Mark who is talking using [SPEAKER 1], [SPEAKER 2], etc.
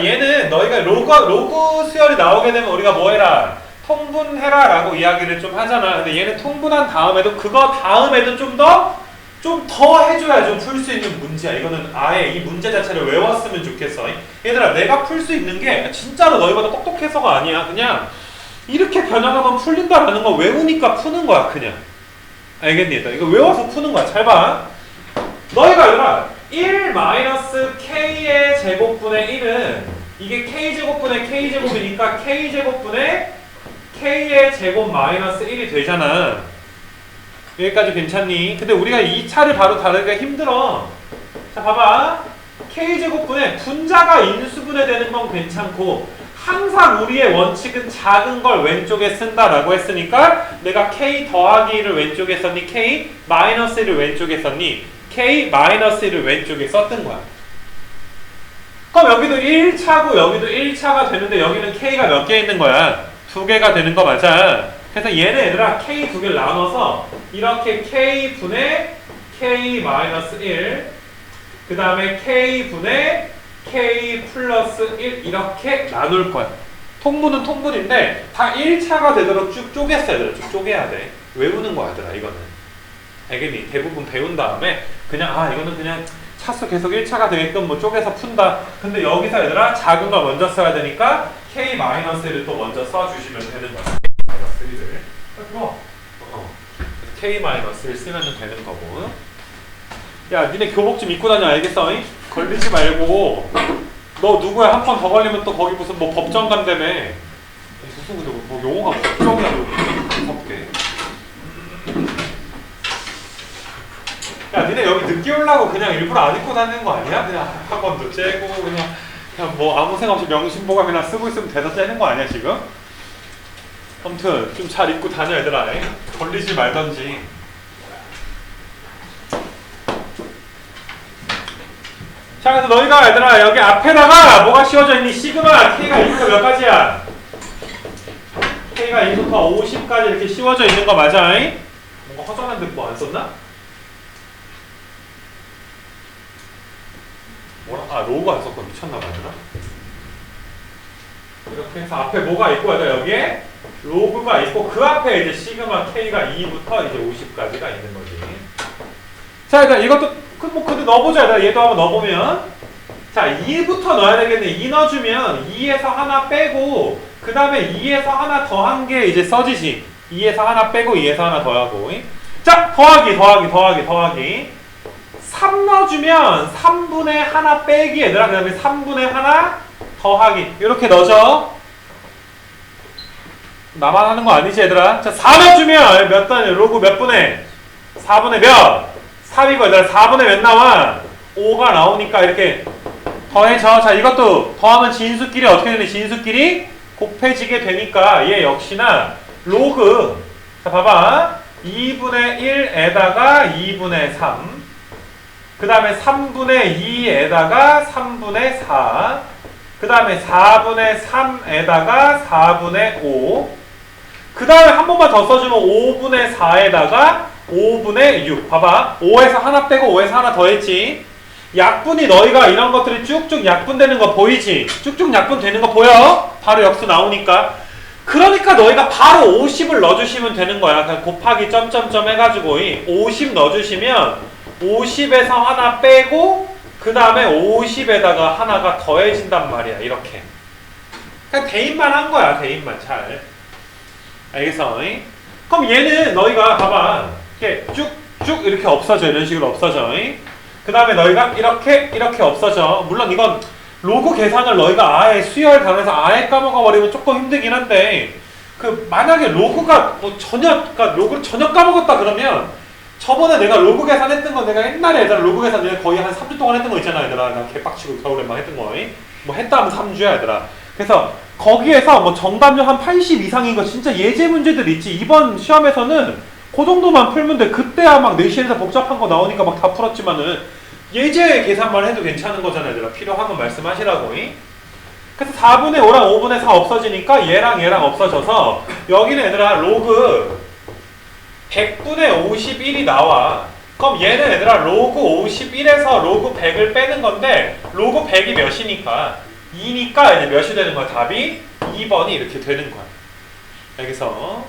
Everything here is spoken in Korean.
[SPEAKER 1] 자, 얘는 너희가 로그, 로그 수열이 나오게 되면 우리가 뭐 해라? 통분해라 라고 이야기를 좀 하잖아. 근데 얘는 통분한 다음에도 그거 다음에도 좀 더, 좀 더 해줘야 좀 풀 수 있는 문제야. 이거는 아예 이 문제 자체를 외웠으면 좋겠어. 얘들아, 내가 풀 수 있는 게 진짜로 너희보다 똑똑해서가 아니야. 그냥 이렇게 변형하면 풀린다라는 거 외우니까 푸는 거야, 그냥. 알겠니? 이거 외워서 푸는 거야. 잘 봐. 너희가 얘들아, 1 마이너스 k의 제곱분의 1은 이게 k제곱분의 k제곱이니까 k제곱분의 k의 제곱 마이너스 1이 되잖아. 여기까지 괜찮니? 근데 우리가 이 차를 바로 다루기가 힘들어. 자, 봐봐. k제곱분의 분자가 인수분해 되는 건 괜찮고 항상 우리의 원칙은 작은 걸 왼쪽에 쓴다라고 했으니까 내가 k 더하기를 왼쪽에 썼니? k 마이너스 1을 왼쪽에 썼니? K 마이너스 1을 왼쪽에 썼던 거야. 그럼 여기도 1차고 여기도 1차가 되는데 여기는 k가 몇 개 있는 거야? 두 개가 되는 거 맞아. 그래서 얘네 얘들아 k 두 개를 나눠서 이렇게 k 분의 k 마이너스 1, 그 다음에 k 분의 k 플러스 1 이렇게 나눌 거야. 통분은 통분인데 다 1차가 되도록 쭉 쪼갰어 얘들아. 쭉 쪼개야 돼. 외우는 거야 얘들아 이거는. 알겠니? 대부분 배운 다음에 그냥 아 이거는 그냥 차수 계속 1차가 되게끔 뭐 쪼개서 푼다. 근데 여기서 얘들아 작은 걸 먼저 써야 되니까 k-1을 또 먼저 써주시면 되는 거야. k-1을. 그리고 어, k-1을 쓰면 되는 거고. 야 니네 교복 좀 입고 다녀 알겠어? 잉? 걸리지 말고 너 누구야 한 번 더 걸리면 또 거기 무슨 뭐 법정 간다며 무슨 근데 뭐 용어가 법정이야 뭐 무섭게 야, 니네 여기 늦게 오려고 그냥 일부러 안 입고 다니는 거 아니야? 그냥 학원도 째고 그냥 그냥 뭐 아무 생각 없이 명심보감이나 쓰고 있으면 대사 째는 거 아니야 지금? 아무튼 좀 잘 입고 다녀 얘들아 에? 걸리지 말던지 자 그래서 너희가 얘들아 여기 앞에다가 뭐가 씌워져 있니? 시그마 K가 1부터 몇 가지야? K가 1부터 50까지 이렇게 씌워져 있는 거 맞아? 잉? 뭔가 허전한데 뭐안 썼나? 뭐라? 아 로고 안 썼고 미쳤나봐 얘들아. 이렇게 해서 앞에 뭐가 있고 여기에 로그가 있고 그 앞에 이제 시그마 K가 2부터 이제 50까지가 있는 거지. 자 일단 이것도 그뭐 근데 넣어보자 얘도 한번 넣어보면. 자 2부터 넣어야 되겠네. 2 넣어주면 2에서 하나 빼고 그 다음에 2에서 하나 더한 게 이제 써지지. 2에서 하나 빼고 2에서 하나 더하고. 자 더하기 더하기 더하기 더하기 3 넣어주면 3분의 하나 빼기. 얘들아 그 다음에 3분의 하나 더하기. 이렇게 넣어줘. 나만 하는 거 아니지 얘들아? 자 4 넣어주면 몇 단위 로그 몇 분의? 4분의 몇? 3이고 얘들아 4분의 몇 나와? 5가 나오니까 이렇게 더해져 자 이것도 더하면 진수끼리 어떻게 되니? 진수끼리 곱해지게 되니까 얘 역시나 로그. 자 봐봐. 2분의 1에다가 2분의 3 그 다음에 3분의 2에다가 3분의 4. 그 다음에 4분의 3에다가 4분의 5. 그 다음에 한 번만 더 써주면 5분의 4에다가 5분의 6. 봐봐. 5에서 하나 빼고 5에서 하나 더했지. 약분이 너희가 이런 것들이 쭉쭉 약분되는 거 보이지? 쭉쭉 약분되는 거 보여? 바로 역수 나오니까. 그러니까 너희가 바로 50을 넣어주시면 되는 거야. 그냥 곱하기 점점점 해가지고 50 넣어주시면 50에서 하나 빼고 그 다음에 50에다가 하나가 더해진단 말이야 이렇게 그냥 대입만 한 거야 대입만 잘 알겠어? 잉? 그럼 얘는 너희가 봐봐 이렇게 쭉쭉 이렇게 없어져 이런 식으로 없어져 그 다음에 너희가 이렇게 이렇게 없어져 물론 이건 로그 계산을 너희가 아예 수열 강에서 아예 까먹어 버리면 조금 힘들긴 한데 그 만약에 로그가 뭐 전혀 그러니까 로그를 전혀 까먹었다 그러면 저번에 내가 로그 계산했던 거 내가 옛날에 얘들아 로그 계산 내가 거의 한 3주 동안 했던 거 있잖아 얘들아. 나 개빡치고 겨울에 막 했던 거뭐 했다 하면 3주야 얘들아. 그래서 거기에서 뭐 정답률 한 80 이상인 거 진짜 예제 문제들 있지. 이번 시험에서는 그 정도만 풀면 돼. 그때야 막 내신에서 복잡한 거 나오니까 막 다 풀었지만은 예제 계산만 해도 괜찮은 거잖아 얘들아. 필요하면 말씀하시라고 잉? 그래서 4분의 5랑 5분의 4 없어지니까 얘랑 얘랑 없어져서 여기는 얘들아 로그 100분의 51이 나와. 그럼 얘는 얘들아 로그 51에서 로그 100을 빼는 건데 로그 100이 몇이니까 2니까 이제 몇이 되는 거야? 답이 2번이 이렇게 되는 거야. 여기서